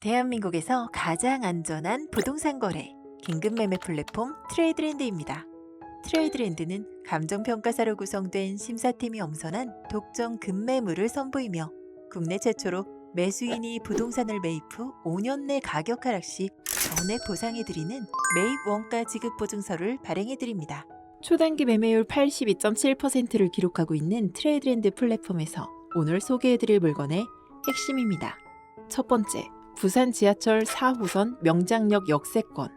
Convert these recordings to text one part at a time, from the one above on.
대한민국에서 가장 안전한 부동산 거래 긴급 매매 플랫폼 트레이드랜드입니다. 트레이드랜드는 감정평가사로 구성된 심사팀이 엄선한 독점 급매물을 선보이며 국내 최초로 매수인이 부동산을 매입 후 5년 내 가격 하락 시 전액 보상해드리는 매입 원가 지급 보증서를 발행해드립니다. 초단기 매매율 82.7%를 기록하고 있는 트레이드랜드 플랫폼에서 오늘 소개해드릴 물건의 핵심입니다. 첫 번째, 부산 지하철 4호선 명장역 역세권.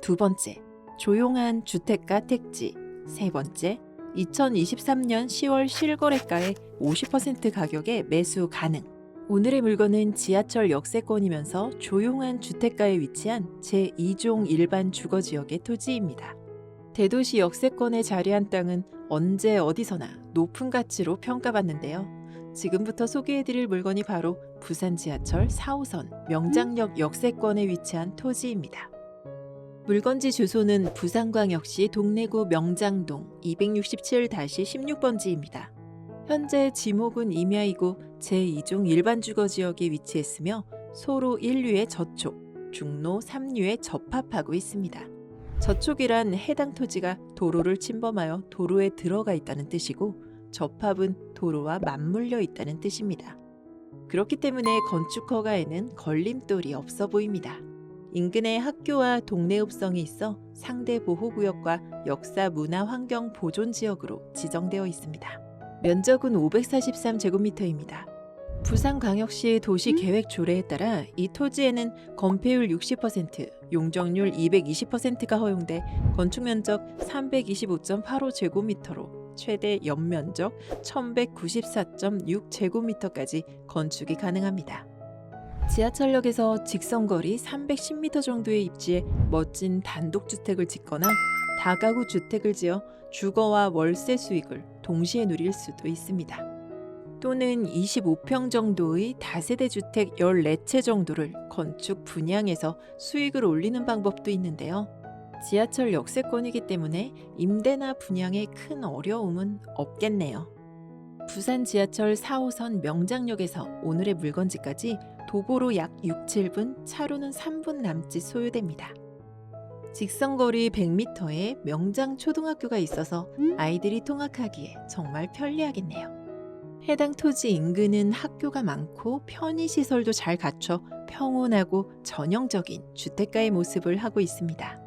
두 번째, 조용한 주택가 택지. 세 번째, 2023년 10월 실거래가의 50% 가격에 매수 가능. 오늘의 물건은 지하철 역세권이면서 조용한 주택가에 위치한 제2종 일반 주거지역의 토지입니다. 대도시 역세권에 자리한 땅은 언제 어디서나 높은 가치로 평가받는데요. 지금부터 소개해드릴 물건이 바로 부산 지하철 4호선 명장역 역세권에 위치한 토지입니다. 물건지 주소는 부산광역시 동래구 명장동 267-16번지입니다. 현재 지목은 임야이고 제2종 일반 주거지역에 위치했으며 소로 1류의 저촉, 중로 3류에 접합하고 있습니다. 저촉이란 해당 토지가 도로를 침범하여 도로에 들어가 있다는 뜻이고 접합은 도로와 맞물려 있다는 뜻입니다. 그렇기 때문에 건축 허가에는 걸림돌이 없어 보입니다. 인근에 학교와 동네 읍성이 있어 상대 보호구역과 역사 문화 환경 보존 지역으로 지정되어 있습니다. 면적은 543제곱미터입니다. 부산광역시 도시계획 조례에 따라 이 토지에는 건폐율 60%, 용적률 220%가 허용돼 건축 면적 325.85 제곱미터로 최대 연면적 1194.6 제곱미터까지 건축이 가능합니다. 지하철역에서 직선거리 310m 정도의 입지에 멋진 단독주택을 짓거나 다가구 주택을 지어 주거와 월세 수익을 동시에 누릴 수도 있습니다. 또는 25평 정도의 다세대 주택 14채 정도를 건축 분양해서 수익을 올리는 방법도 있는데요. 지하철 역세권이기 때문에 임대나 분양에 큰 어려움은 없겠네요. 부산 지하철 4호선 명장역에서 오늘의 물건지까지 도보로 약 6, 7분, 차로는 3분 남짓 소요됩니다. 직선거리 100m에 명장 초등학교가 있어서 아이들이 통학하기에 정말 편리하겠네요. 해당 토지 인근은 학교가 많고 편의시설도 잘 갖춰 평온하고 전형적인 주택가의 모습을 하고 있습니다.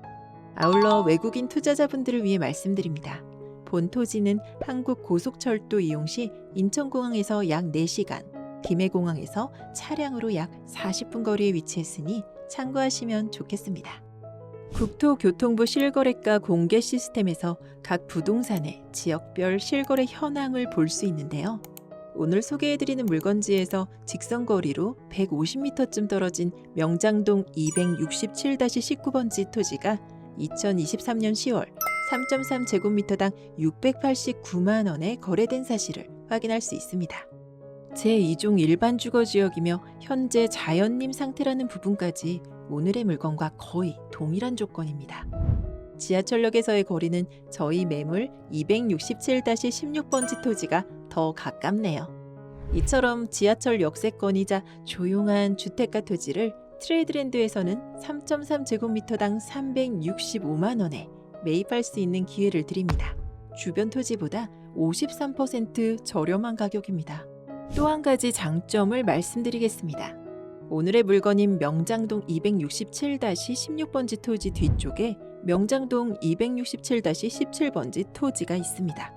아울러 외국인 투자자분들을 위해 말씀드립니다. 본 토지는 한국 고속철도 이용 시 인천공항에서 약 4시간, 김해공항에서 차량으로 약 40분 거리에 위치했으니 참고하시면 좋겠습니다. 국토교통부 실거래가 공개 시스템에서 각 부동산의 지역별 실거래 현황을 볼 수 있는데요. 오늘 소개해드리는 물건지에서 직선거리로 150m쯤 떨어진 명장동 267-19번지 토지가 2023년 10월 3.3제곱미터당 689만 원에 거래된 사실을 확인할 수 있습니다. 제2종 일반 주거 지역이며 현재 자연림 상태라는 부분까지 오늘의 물건과 거의 동일한 조건입니다. 지하철역에서의 거리는 저희 매물 267-16번 지 토지가 더 가깝네요. 이처럼 지하철 역세권이자 조용한 주택가 토지를 트레이드랜드에서는 3.3제곱미터당 365만 원에 매입할 수 있는 기회를 드립니다. 주변 토지보다 53% 저렴한 가격입니다. 또 한 가지 장점을 말씀드리겠습니다. 오늘의 물건인 명장동 267-16번지 토지 뒤쪽에 명장동 267-17번지 토지가 있습니다.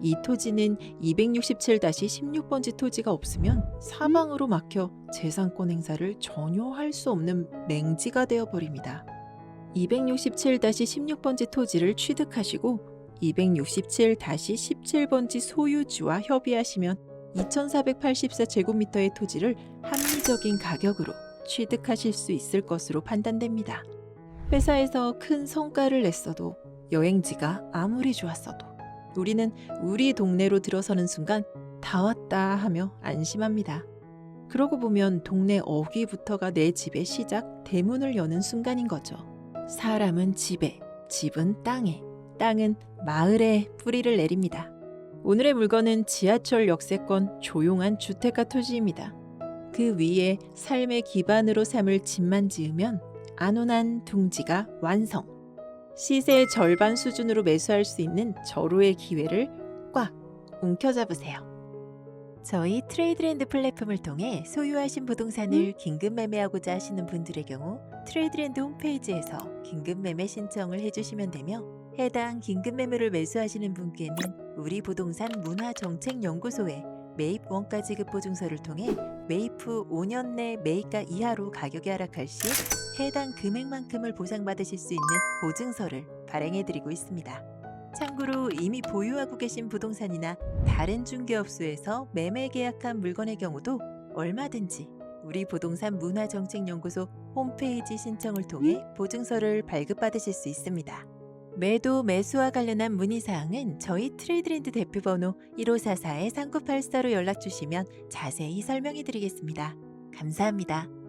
이 토지는 267-16번지 토지가 없으면 사망으로 막혀 재산권 행사를 전혀 할 수 없는 맹지가 되어 버립니다. 267-16번지 토지를 취득하시고 267-17번지 소유주와 협의하시면 2484제곱미터의 토지를 합리적인 가격으로 취득하실 수 있을 것으로 판단됩니다. 회사에서 큰 성과를 냈어도 여행지가 아무리 좋았어도 우리는 우리 동네로 들어서는 순간 다 왔다 하며 안심합니다. 그러고 보면 동네 어귀부터가 내 집의 시작 대문을 여는 순간인 거죠. 사람은 집에, 집은 땅에, 땅은 마을에 뿌리를 내립니다. 오늘의 물건은 지하철 역세권 조용한 주택가 토지입니다. 그 위에 삶의 기반으로 삼을 집만 지으면 안온한 둥지가 완성. 시세의 절반 수준으로 매수할 수 있는 절호의 기회를 꽉 움켜잡으세요. 저희 트레이드랜드 플랫폼을 통해 소유하신 부동산을 긴급 매매하고자 하시는 분들의 경우 트레이드랜드 홈페이지에서 긴급 매매 신청을 해주시면 되며 해당 긴급 매매를 매수하시는 분께는 우리 부동산 문화정책연구소에 매입 원가 지급 보증서를 통해 매입 후 5년 내 매입가 이하로 가격이 하락할 시 해당 금액만큼을 보상받으실 수 있는 보증서를 발행해 드리고 있습니다. 참고로 이미 보유하고 계신 부동산이나 다른 중개업소에서 매매 계약한 물건의 경우도 얼마든지 우리 부동산 문화정책연구소 홈페이지 신청을 통해 보증서를 발급받으실 수 있습니다. 매도 매수와 관련한 문의사항은 저희 트레이드랜드 대표번호 1544-3984로 연락 주시면 자세히 설명해 드리겠습니다. 감사합니다.